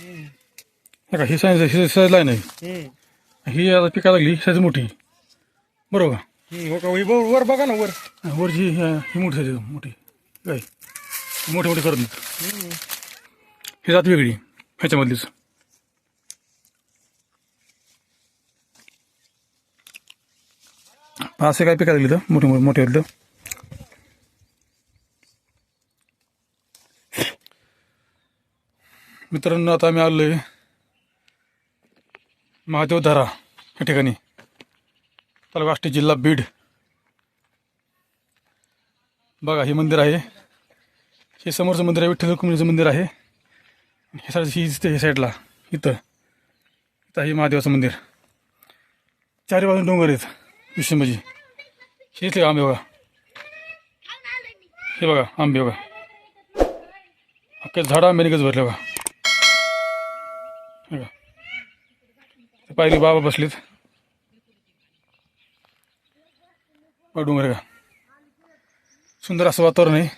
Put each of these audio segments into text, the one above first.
हे का ही साईज ही साईज लाईन आहे. ही. आता पिकायला लागली साईज मोठी. बरोबर हो का वर वर बघा ना वर. वरची ही मोठी साईज मोठी. काय? मोठे मोठे करत ही जात वेगळी ह्याच्यामधलीच. असे काय पिकायला लागली तर? मोठे मोठे मोठे मित्रांनो आता आम्ही आलोय महादेवधारा या ठिकाणी. तालुका जिल्हा बीड. बघा हे मंदिर आहे. हे समोरचं मंदिर आहे विठ्ठल रुक्मिणीचं मंदिर आहे. हे साईड ही दिसते हे साईडला इथं. इथं हे महादेवाचं मंदिर. चारी बाजून डोंगर आहेत विष्णू हे इथले आंबे बघा. हे बघा आंबे बघा. अख्ख्या झाडा आंब्याने गज भरले बघा हे बघा ते पायरी बाबा बसलेत. डोंगर आहे का? सुंदर असं वातावरण आहे.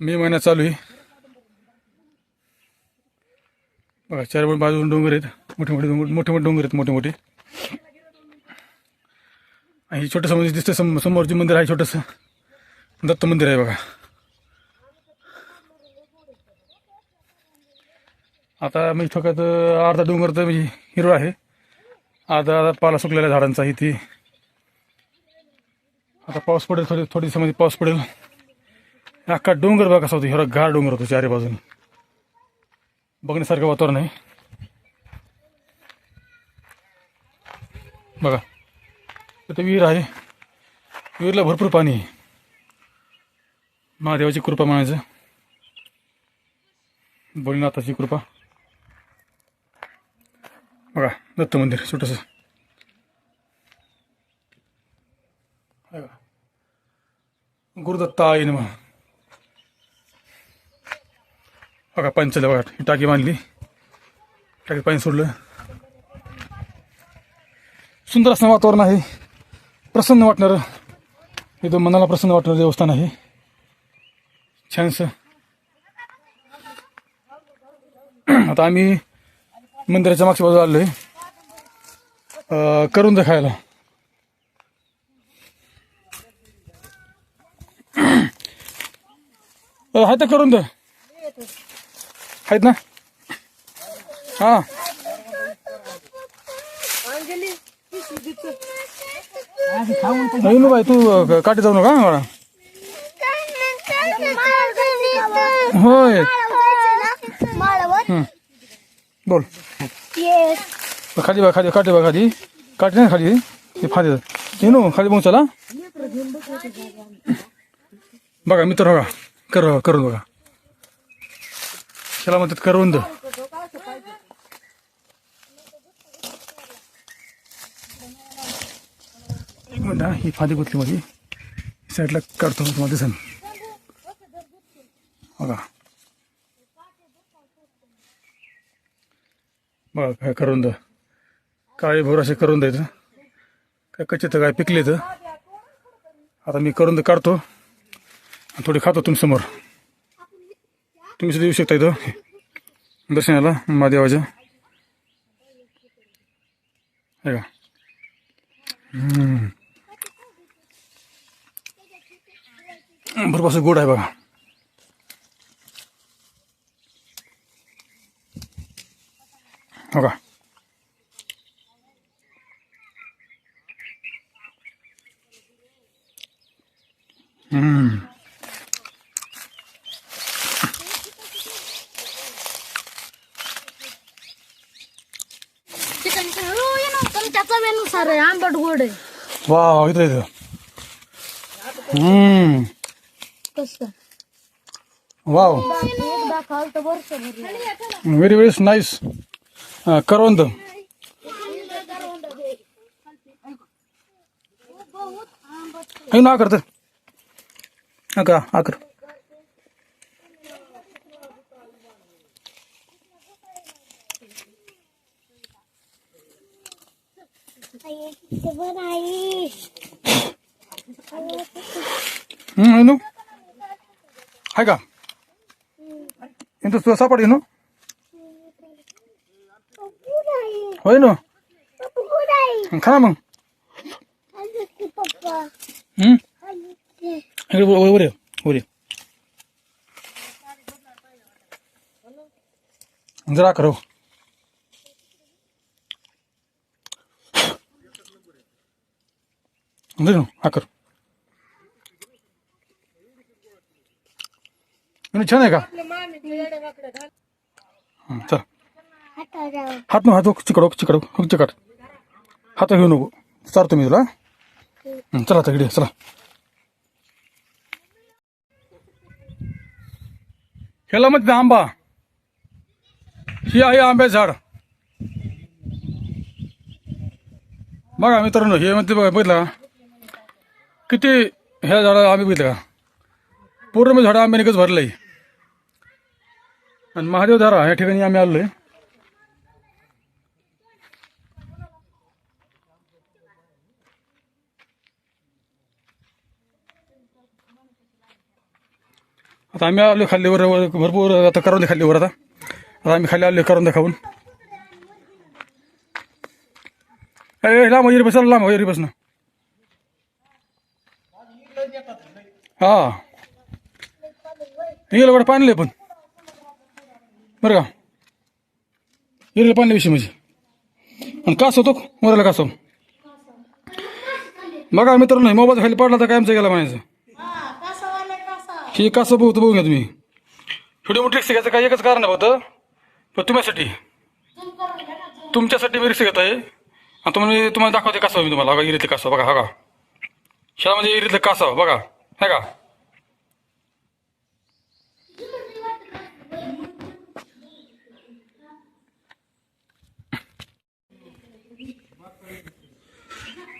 मे महिना चालू आहे. बघा चार बाजून डोंगर आहेत. मोठे मोठे डोंगर मोठे मोठे डोंगर आहेत मोठे मोठे. आणि हे छोटंसं म्हणजे दिसतं सम समोरचे मंदिर आहे छोटंसं. दत्त मंदिर आहे बघा. आता म्हणजे ठोक्यात अर्धा डोंगर तर म्हणजे हिरवा आहे. अर्धा अर्धा पाला सुकलेल्या झाडांचा आहे ती आता पाऊस पडेल थोडी थोडी समज म्हणजे पाऊस पडेल. अख्खा डोंगर बघा कसा होतो हिरा गार डोंगर होतो चारी बाजून. बघण्यासारखं वातावरण आहे. बघा. तिथे विहीर आहे. विहीरला भरपूर पाणी आहे. महादेवाची कृपा म्हणायचं भोलेनाथाची कृपा. बघा दत्त मंदिर छोटंसं. आहे बघा. गुरुदत्ता आई ना बघा पंचल बघा ही टाकी बांधली. टाकी पाणी सोडलं. सुंदर असं वातावरण आहे. प्रसन्न वाटणारं. एकदम मनाला प्रसन्न वाटणारं देवस्थान आहे. छानसं. आता आम्ही मंदिराच्या मागच्या बाजूला आलोय. अं, करून खायला. अ, आहेत ना करून दे. आहेत ना? हा. नाही बाई तू काठी जाऊ नका मला होय. बोल। खाली बघा खाली काठी बघा खाली. काठी नाही खाली. ते फादी येणू खाली बघून चला. बघा मित्र बघा. कर करून बघा. त्याला म्हणतात करवंद एक मिनिट हा ही फादी गुतली माझी. साईडला काढतो तुम्हाला दिसेल. बघा. बघा काय करवंद काळे भोर असे करून द्यायचं. काय कच्चे तर काय पिकले तर. आता मी करून काढतो. आणि थोडी खातो तुम्ही समोर. तुम्ही सुद्धा येऊ शकता इथं. दर्शनाला महादेवाच्या. हे का भरपूर असं गोड आहे बघा. आहे आंबट गोड आहे वा इथं इथं. हम्म. कसं वाव व्हेरी व्हेरी नाईस करवंद आहे ना करत का आकर हम्म, आहे आहे का इंटू तुला सापड ना होय ना? खा ना मग? इकडे वर वर. जरा करो दे ना हा कर. आणि छान आहे का? चल. हात हात चिकड चिकड चिकड चिकट हात घेऊ नको चालतो मी तुला चला आता चला ह्याला म्हणते आंबा ही आहे आंब्याचं झाड बघा मित्रांनो हे म्हणते बघा बघितलं किती ह्या झाडा आंबे बघितलं का पूर्ण मी झाडं आंब्याने कच भरलंय आणि महादेव धारा या ठिकाणी आम्ही आलोय आता आम्ही आलो खाल्लीवर भरपूर आता करून खाल्लीवर आता. आता आम्ही खाली आलो करून दे खाऊन. ए लांब हो, येरी बसा लांब हो, येरी बसणं हा. येईल कडे पाणी पण. बरं का? येईल पाणी विषय म्हणजे. आणि कास होतो? मोराला कासव बघा मित्रांनो मोबाईल खाली पडला तर काय गेला म्हणायचं. ही कसं बघतो बघून घ्या तुम्ही? छोटी मोठी रिक्षा घ्यायचं काही एकच कारण होतं पण तुम्हाला तुमच्यासाठी मी रिक्षा घेत आहे आणि तुम्ही तुम्हाला दाखवते कसं मी तुम्हाला. बघा कसं बघा हा का? शाळामध्ये म्हणजे इरीतलं कसं बघा नाही का?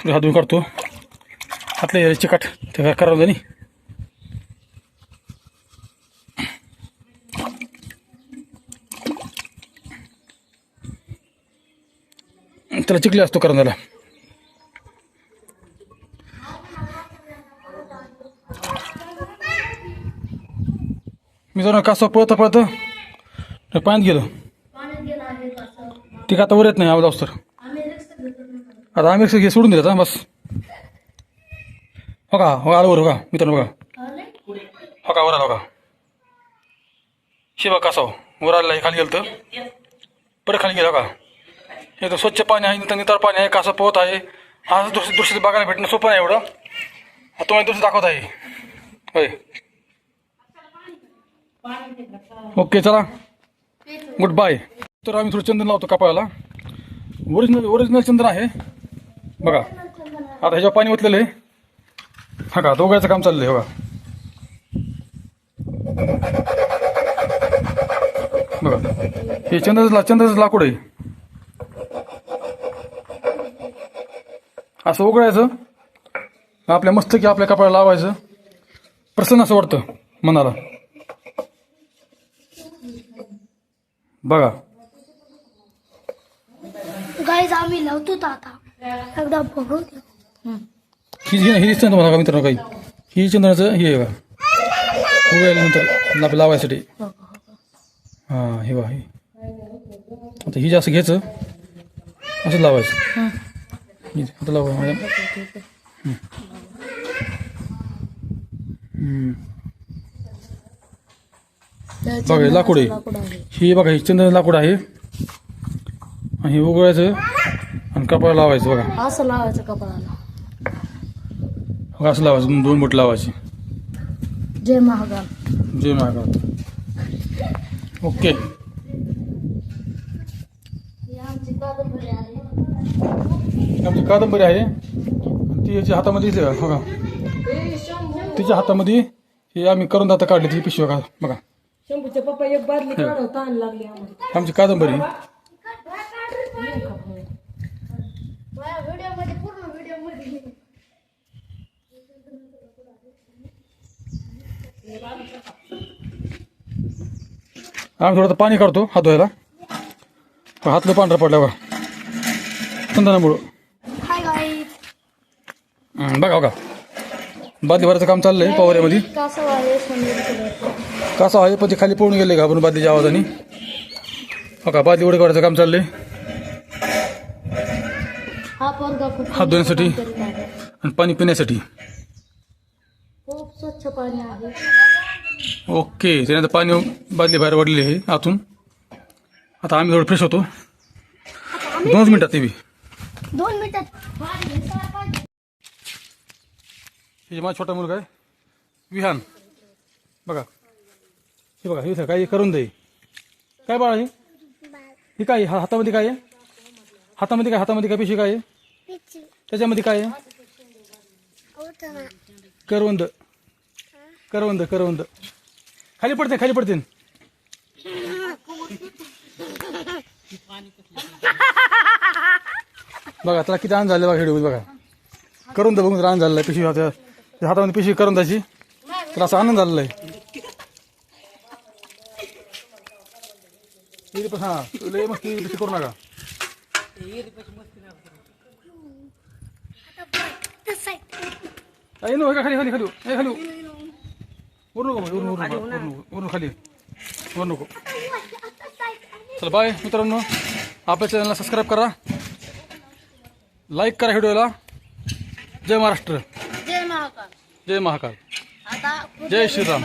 तुला हात धुवून काढतो. हातले चिकट. ते काय करावं नाही त्याला चिकली असतो करंजाला मी जरा कासव पळता पळता पाण्यात गेलं. ती आता वर येत नाही आवाज असतो. आता आम्ही रिक्षा घे सोडून दिलं आता बस. हो का? हो आलं वर हो का? मित्रांनो बघा. हो का? वर आला हो का? शिवा कासव. वर आलेला खाली गेलं तर परत खाली गेला हो का? हे तर स्वच्छ पाणी आहे इथं नितळ पाणी आहे कसं पोहत आहे. आज दृश्य दृश्य बघायला भेटणं सोपं नाही एवढं. आता तुम्हाला दृश्य दाखवत आहे. होय. ओके चला. गुड बाय तर आम्ही थोडं चंदन लावतो कापायला ओरिजिनल ओरिजिनल चंदन आहे. बघा. आता ह्याच्यावर पाणी ओतलेलं आहे. हा का दोघायचं काम चाललं आहे हो बघा बघा. हे चंद्राचं ला चंद्राचं लाकूड आहे. असं उघडायचं आपल्या मस्तकी आपल्या कपाळाला लावायचं. प्रसन्न असं वाटतं मनाला. बघा. गाईज आम्ही लावतो आता. एकदा बघू. ही जी ही दिसतं तुम्हाला का मित्रांनो काही? ही चंद्राचं हे आहे का उघडल्यानंतर आपल्या लावायसाठी. हां. हे बघा हे. आता ही जास्त घ्यायचं असं लावायचं. बघा लाकूड आहे. ही बघा ही चंद्र लाकूड आहे. आणि हे उघडायचं आणि कपाळाला लावायचं बघा. असं लावायचं कपाळाला. बघा असं लावायचं दोन- बोट लावायची. जय महागाल जय महाराज ओके आमची कादंबरी आहे आमची कादंबरी आहे. ती याच्या हातामध्ये बघा. तिच्या हातामध्ये हे आम्ही करून दाता काढली ती पिशवी बघा बघा. शंभूच्या पप्पा एक बादली काढव ताण लागली आम्हाला. आमची कादंबरी. आम्ही थोडं पाणी काढतो हात धुवायला. हातलं पांढरं पडलं बघा चंदनामुळं बघा बघा. बादली भरायचं काम चाललंय पवाऱ्यामध्ये. कासव आहे सोनेरी कलर कसं आहे पण ते खाली पळून गेले घाबरून बादलीच्या आवाजाने. हो का बादली उडे करायचं काम चाललंय. हा खूप हात धुण्यासाठी काम करीत आहे. आणि पाणी पिण्यासाठी. खूप स्वच्छ पाणी आहे. ओके पाणी बादली बाहेर वाढलेली आहे आतून. आता आम्ही थोडं फ्रेश होतो. दोनच मिनिटात ते बी. दोन मिनिटात. हे माझा छोटा मुलगा आहे विहान. बघा. हे बघा हे काय करून दे. काय बाळा हे? हे काय हा हातामध्ये काय आहे? हातामध्ये काय हातामध्ये काय पिशी काय आहे? त्याच्यामध्ये काय आहे? करवंद. करवंद करवंद. खाली पडते खाली पडते. बघा त्याला किती आण झालं बघा व्हिडिओ बघा. करून बघून रान झालं पिशवी हातात. त्या हातामध्ये पिशवी करून द्यायची. तर असा आनंद झालेला आहे. हा. लय मस्ती करू नका. आई नो का खाली खाली खाली. ए खाली. वर नको वर नको वर वर खाली. वर नको. चला बाय मित्रांनो. आपल्या चॅनलला सबस्क्राईब करा. लाईक करा व्हिडिओला जय महाराष्ट्र. जय महाकाल. जय महाकाल आता जय श्रीराम